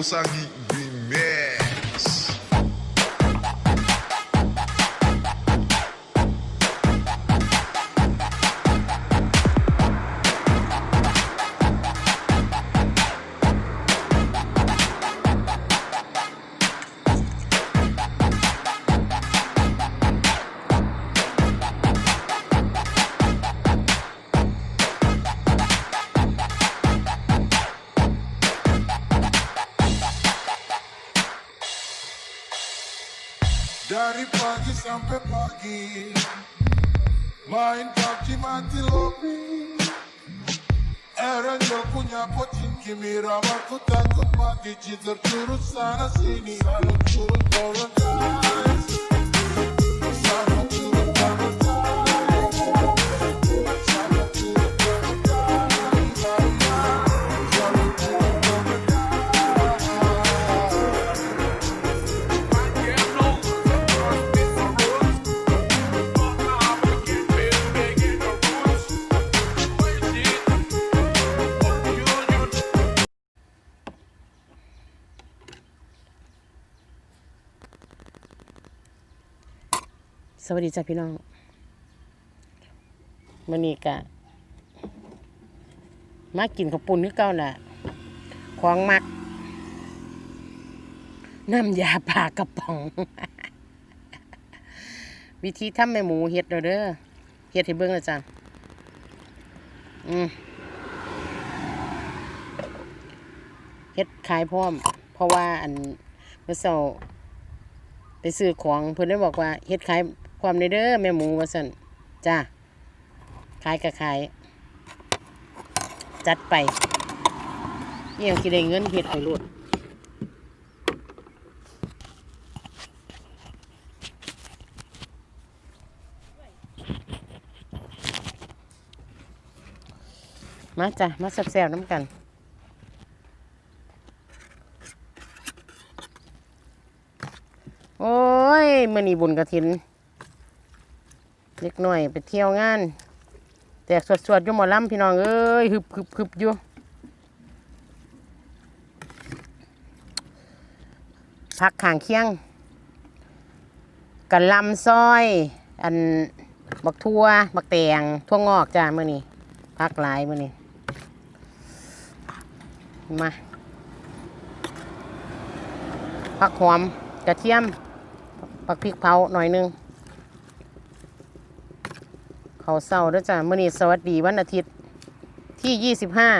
Kosangi. campe pagi Main kapti mati lobi Eren yokunya potin me Marku takut mati Cizir turut sana sini. Salut turut orang วัสดีจ้ะพี่น้องมื่อนี้กะมากินข้าวปุ้นคือเก่าน่ะของมัก น้ำยาปลากระป๋อง วิธีทำแม่หมูเฮ็ดเด้อเด้อเฮ็ดให้เบิ่งเลยจ้ะอืมเฮ็ดขายพร้อม เพราะว่าอันเมื่อเช้าไปซื้อของเพิ่อนได้บอกว่าเฮ็ดขาย ความในเด้อแม่หมูว่าซั่นจ้าขายก็ขาย จัดไปเอี่ยงสิได้เงินเฮ็ดไปโลดมาจ้ะ มาแซ่บๆน้ำกันโอ้ยมื่อนี้บุญกระถิน เล็กหน่อยไปเที่ยวงาน แตกสวดๆอยู่หมอลำพี่น้องเอ้ยฮึบฮึบฮึบอยู่พักขางเคียงกันลำซอย อันบักทั่วบักแตงทั่วงอกจ้าเมื่อนี้พักหลายเมื่อนี้มาพักหอมกระเทียมปักพริกเผาหน่อยนึง เขาเศร้าด้วยจ้ะมื่อนี้สวัสดีวันอาทิตย์ที่ยี่สิบห้า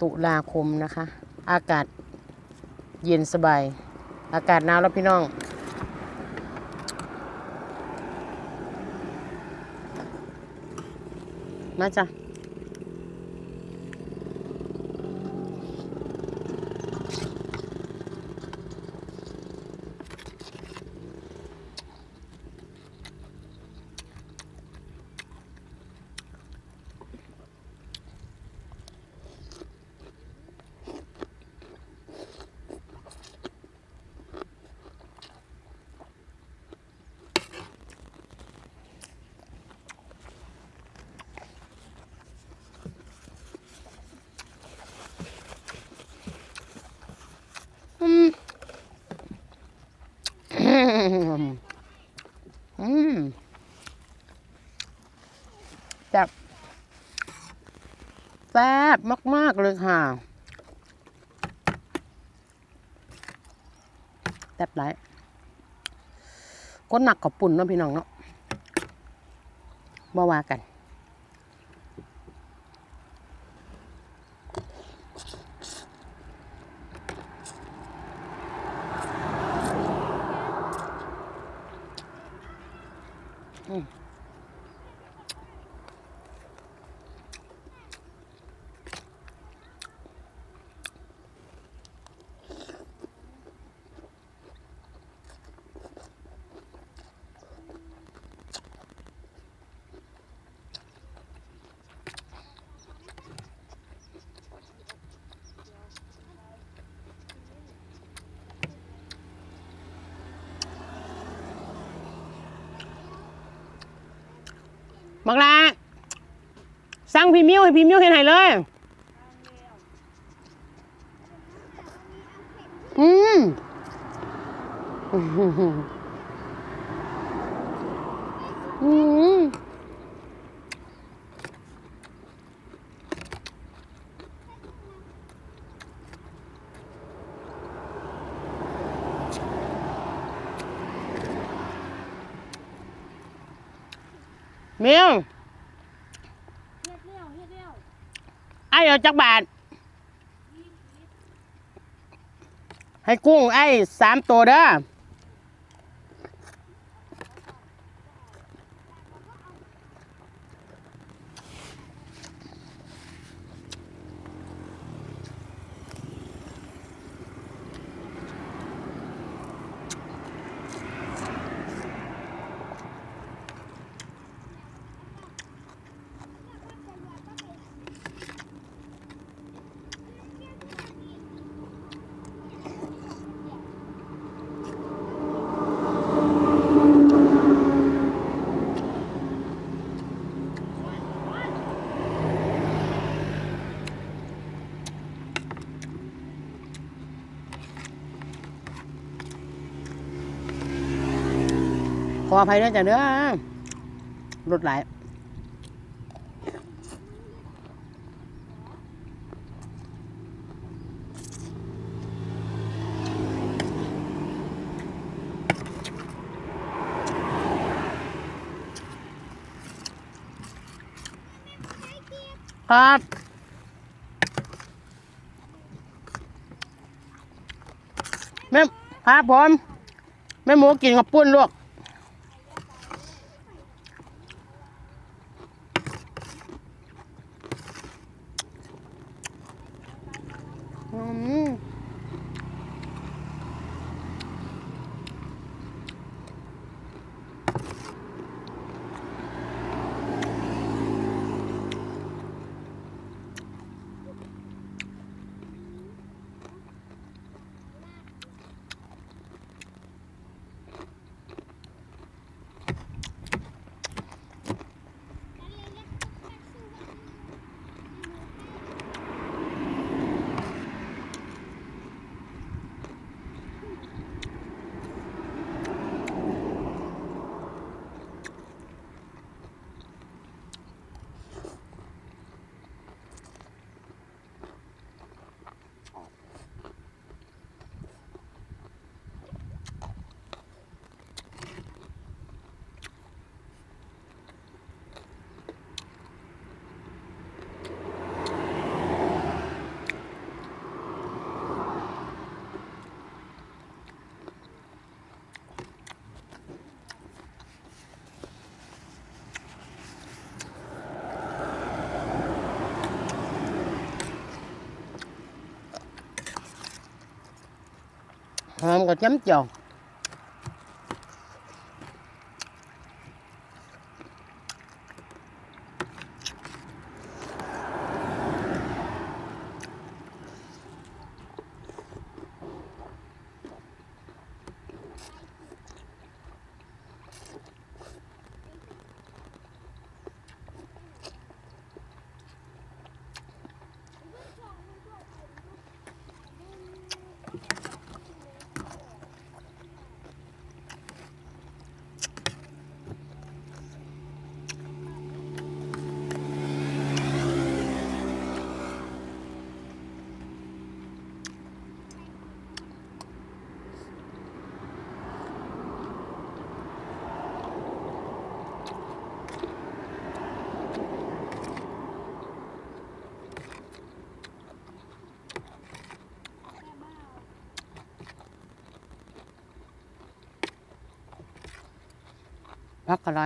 ตุลาคมนะคะ อากาศเย็นสบาย อากาศหนาวแล้วพี่น้อง มาจ้ะ อืม อืมจับแซ่บมาก ๆ เลยค่ะแซ่บหลายคนหนักกับปุ่นเนาะพี่น้องเนาะบ่ว่ากัน บักลาสั่งงพี่มิ้วให้พี่มิ้วเห็นไหนเลย อืมอืมมิว เฮ็ดแล้วเฮ็ดแล้วไอ้เอาจักบาท ให้กุ้งไอ้สามตัวเด้อ ออภัยด้วยจ้ะเด้อรถไหลครับแม่ครับผมแม่หมูกินกับปุ้นลวก อืม หอมกั พักอะไร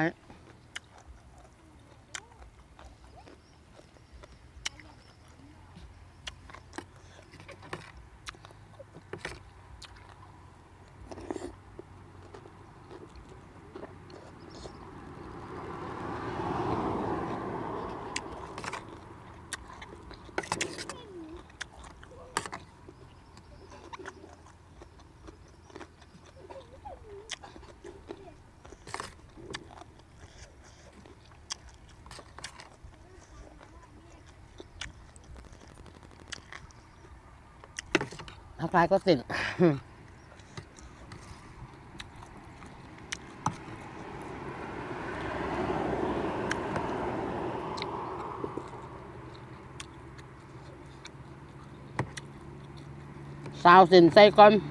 ทักทายก็สิ้นสาวส้นใส่ก่อน คนลัง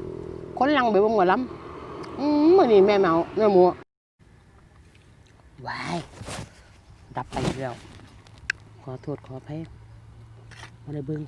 ไปเบ่งหมดลำอืมมื่อนี้แม่เมาแม่หมูวายดับไปอีกแล้วขอโทษขออภัยมาได้เบิ่ง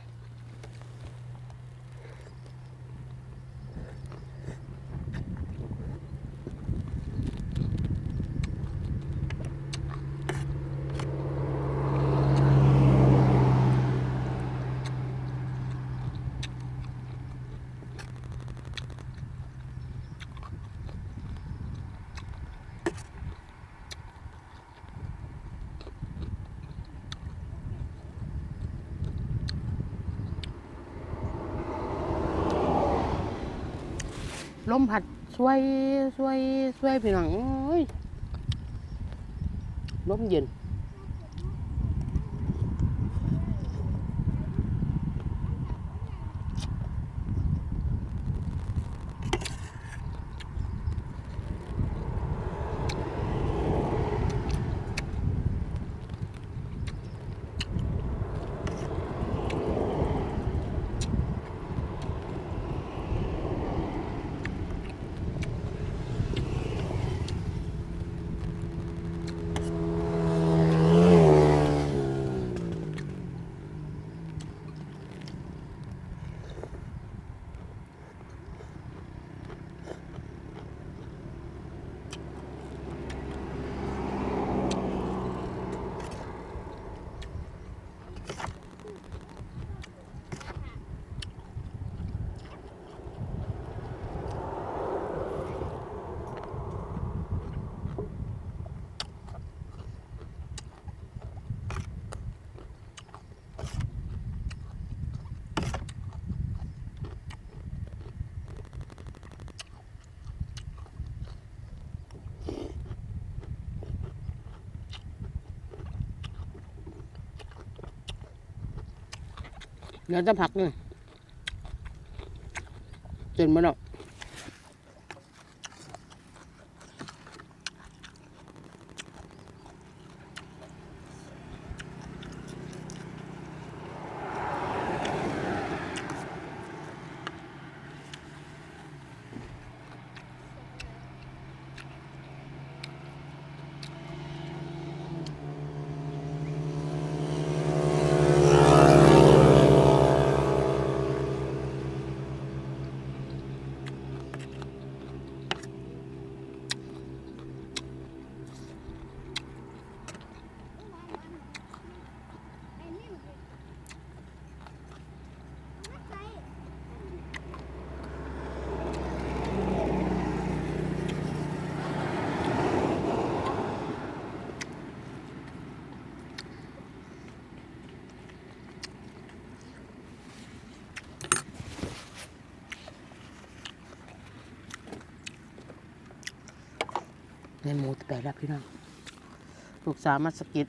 ลมพัดช่วยช่วยช่วยพี่น้องลมเย็น เดี๋ยวจะผักหนึ่งเต็มมาแล้ว ในหมูแปดแล้วพี่น้องลูกสาวมาสกิด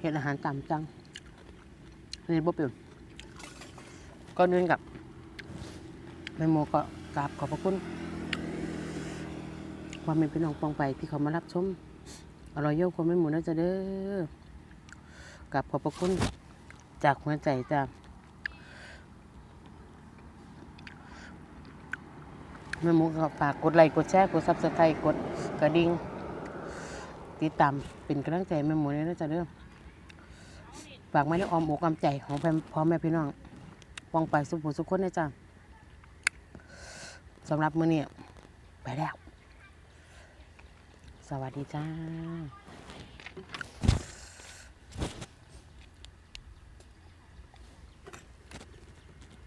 เห็ดอาหารตามจังเรียนบ่เป็นก็เนื่องกับแม่โมก็กราบขอบพระคุณความเป็นพี่น้องปองไปที่เขามารับชมอร่อยโยกความเป็นหมูน่าจะเด้อกราบขอบพระคุณจากหัวใจจ้า แม่หมูก็ฝากกดไลค์กดแชร์กดซับสไครต์กดกระดิ่งติดตามเป็นกำลังใจแม่หมูเนี่ยนะจ๊ะเด้อฝากไม้ในอ้อมอกอ้อมใจของพ่อแม่พี่น้องวองไปสุขผู้สุขคนนะจ๊ะสำหรับมื้อนี้ไปแล้ว สวัสดีจ้า